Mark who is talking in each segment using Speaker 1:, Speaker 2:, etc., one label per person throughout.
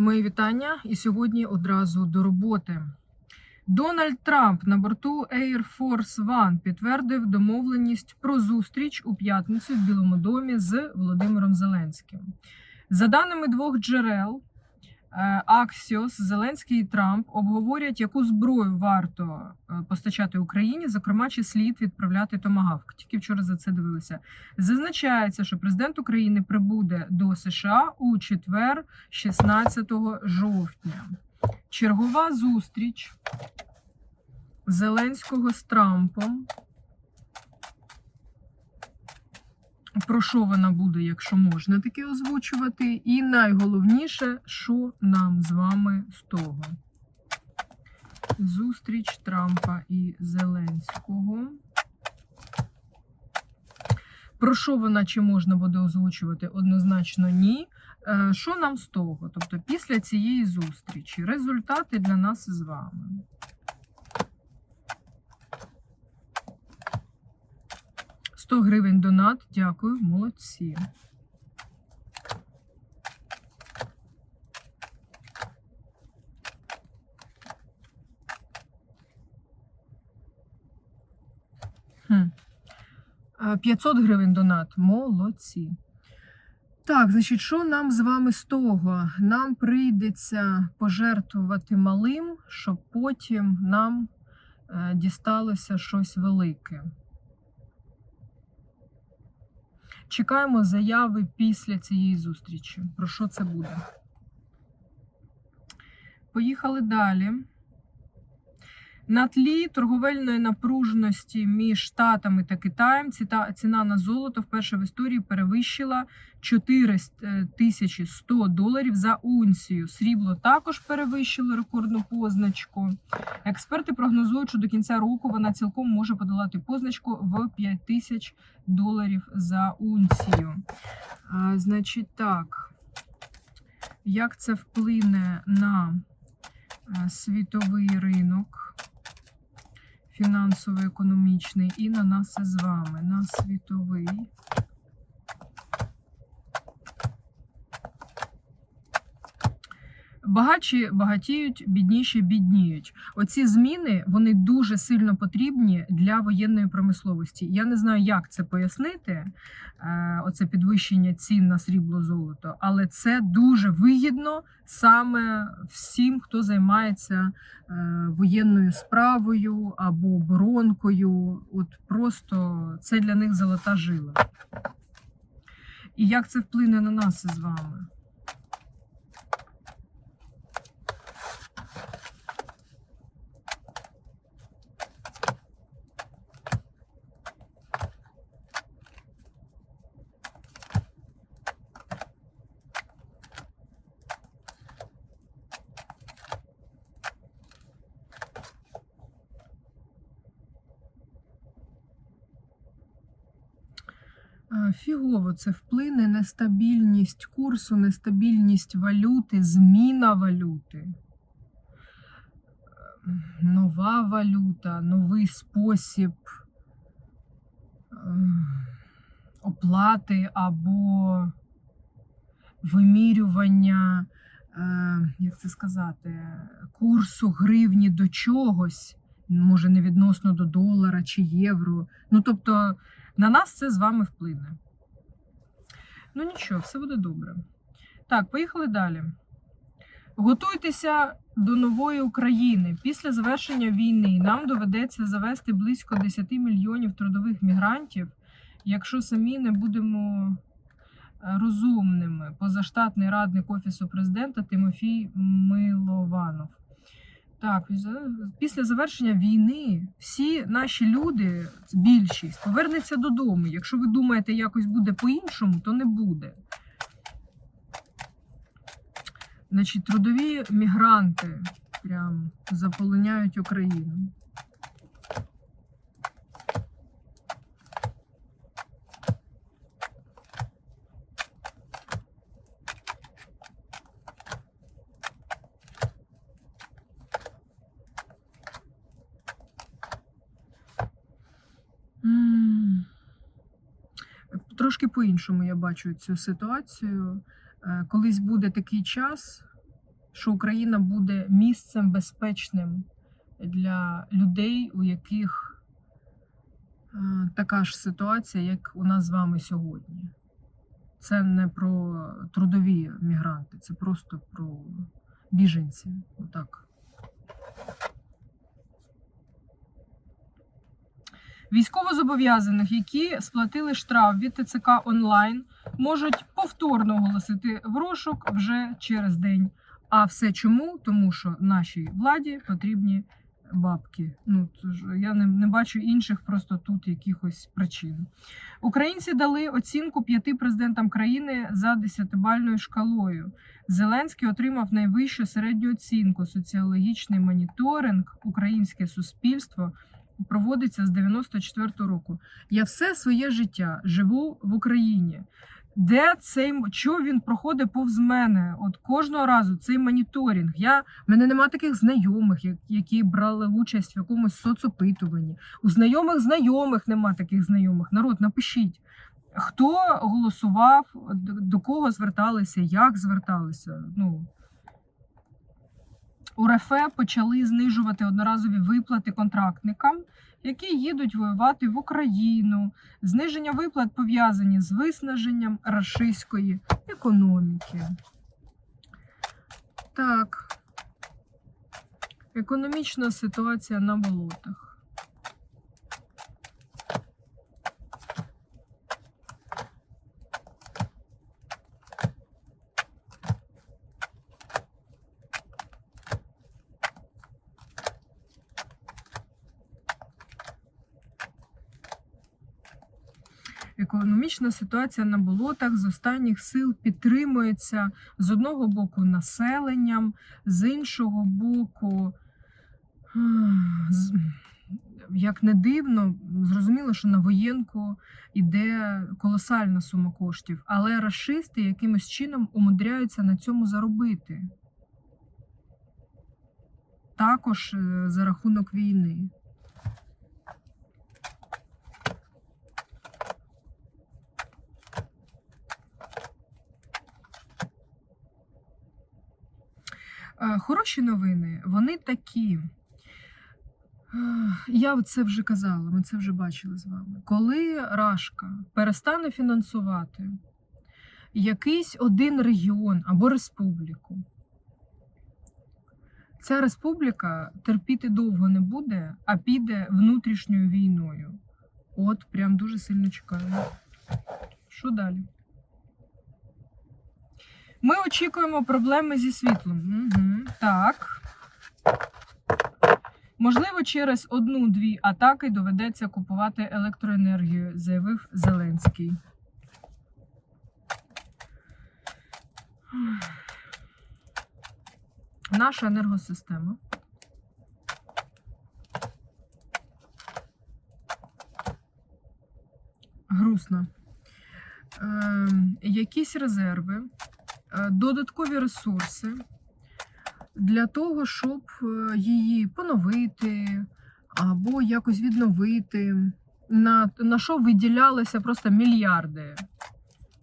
Speaker 1: Мої вітання. І сьогодні одразу до роботи. Дональд Трамп на борту Air Force One підтвердив домовленість про зустріч у п'ятницю в Білому домі з Володимиром Зеленським. За даними двох джерел, е, Axios, Зеленський і Трамп обговорять, яку зброю варто е, постачати Україні, зокрема, чи слід відправляти томагавк. Тільки вчора за це дивилися. Зазначається, що президент України прибуде до США у четвер, 16 жовтня. Чергова зустріч Зеленського з Трампом. Про що вона буде, якщо можна таке озвучувати? І найголовніше, що нам з вами з того. Зустріч Трампа і Зеленського. Про що вона чи можна буде озвучувати? Однозначно ні. Е, Що нам з того? Тобто, після цієї зустрічі результати для нас з вами. «100 гривень донат. Дякую, молодці. Хм. Е, 500 гривень донат. Молодці. Так, значить, що нам з вами з того? Нам прийдеться пожертвувати малим, щоб потім нам е, дісталося щось велике. Чекаємо заяви після цієї зустрічі. Про що це буде? Поїхали далі. На тлі торговельної напруженості між Штатами та Китаєм ціна на золото вперше в історії перевищила 4100 доларів за унцію. Срібло також перевищило рекордну позначку. Експерти прогнозують, що до кінця року вона цілком може подолати позначку в 5000 доларів за унцію. А, значить так, як це вплине на е, світовий ринок? Фінансово-економічний і на нас з вами, на світовий. Багатші багатіють, бідніші бідніють. Оці зміни вони дуже сильно потрібні для воєнної промисловості. Я не знаю, як це пояснити, е, оце підвищення цін на срібло золото, але це дуже вигідно саме всім, хто займається е, воєнною справою або оборонкою. От просто це для них золота жила. І як це вплине на нас із вами? Фігово це вплине нестабільність курсу, нестабільність валюти, зміна валюти. Нова валюта, новий спосіб е, оплати або вимірювання, е, як це сказати, курсу гривні до чогось, може не відносно до долара чи євро. Ну, тобто, на нас це з вами вплине. Ну нічого, все буде добре. Так, поїхали далі. Готуйтеся до нової України. Після завершення війни нам доведеться завести близько 10 мільйонів трудових мігрантів, якщо самі не будемо е, розумними. Позаштатний радник Офісу президента Тимофій Милованов. Так, після завершення війни всі наші люди, більшість, повернеться додому. Якщо ви думаєте, якось буде по-іншому, то не буде. Значить, трудові мігранти прям заполоняють Україну. Трошки по-іншому я бачу цю ситуацію. Е, Колись буде такий час, що Україна буде місцем безпечним для людей, у яких е, така ж ситуація, як у нас з вами сьогодні. Це не про трудові мігранти, це просто про біженців. Отак. Військовозобов'язаних, які сплатили штраф від ТЦК онлайн, можуть повторно оголосити в розшук вже через день. А все чому? Тому що нашій владі потрібні бабки. Ну тож я не, не бачу інших просто тут якихось причин. Українці дали оцінку п'яти президентам країни за десятибальною шкалою. Зеленський отримав найвищу середню оцінку. Соціологічний моніторинг Українське суспільство проводиться з 94-го року. Я все своє життя живу в Україні. Де цей чого він проходить повз мене? От кожного разу цей моніторинг. Я в мене нема таких знайомих, як- які брали участь в якомусь соцопитуванні. У знайомих знайомих нема таких знайомих. Народ, напишіть, хто голосував, до кого зверталися, як зверталися. Ну у РФ почали знижувати одноразові виплати контрактникам, які їдуть воювати в Україну. Зниження виплат пов'язані з виснаженням рашистської економіки. Так. Економічна ситуація на болотах. Економічна ситуація на болотах з останніх сил підтримується з одного боку населенням, з іншого боку, як не дивно, зрозуміло, що на воєнку йде колосальна сума коштів, але рашисти якимось чином умудряються на цьому заробити. Також е, за рахунок війни. Е, Хороші новини, вони такі. Я це вже казала, ми це вже бачили з вами. Коли Рашка перестане фінансувати якийсь один регіон або республіку, ця республіка терпіти довго не буде, а піде внутрішньою війною. От, прям дуже сильно чекаю. Що далі? Ми очікуємо проблеми зі світлом. Угу. Так. Можливо, через одну-дві атаки доведеться купувати електроенергію, заявив Зеленський. Наша енергосистема. Грустно. Е, якісь резерви, додаткові ресурси для того, щоб е, її поновити або якось відновити. На, на що виділялися просто мільярди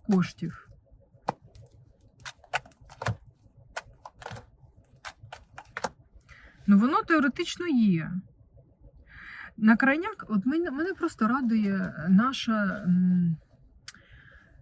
Speaker 1: коштів. Ну, воно теоретично є. На крайняк, от мене, мене просто радує наша,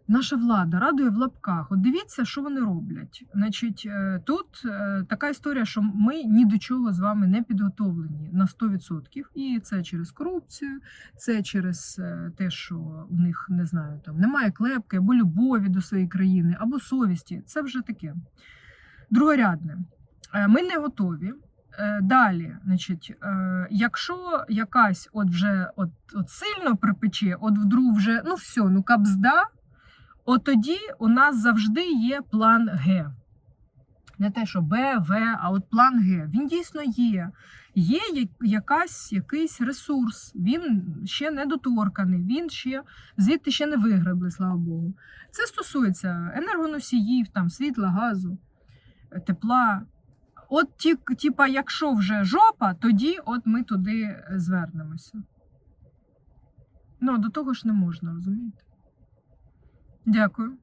Speaker 1: наша влада, радує в лапках. От дивіться, що вони роблять. Значить, е, тут е, така історія, що ми ні до чого з вами не підготовлені на 100%. І це через корупцію, це через е, те, що у них не знаю, там немає клепки або любові до своєї країни, або совісті. Це вже таке. Другорядне. Ми не готові. Далі, значить, якщо якась от вже от, от сильно припече, от вдруг вже ну все, ну капзда, от тоді у нас завжди є план Г. Не те, що Б, В, а от план Г. Він дійсно є. Є якась, якийсь ресурс, він ще не доторканий, він ще звідти ще не вигребли, слава Богу. Це стосується енергоносіїв, там, світла, газу, тепла. От ті, типа, якщо вже жопа, тоді от ми туди звернемося. Ну, до того ж не можна, розумієте? Дякую.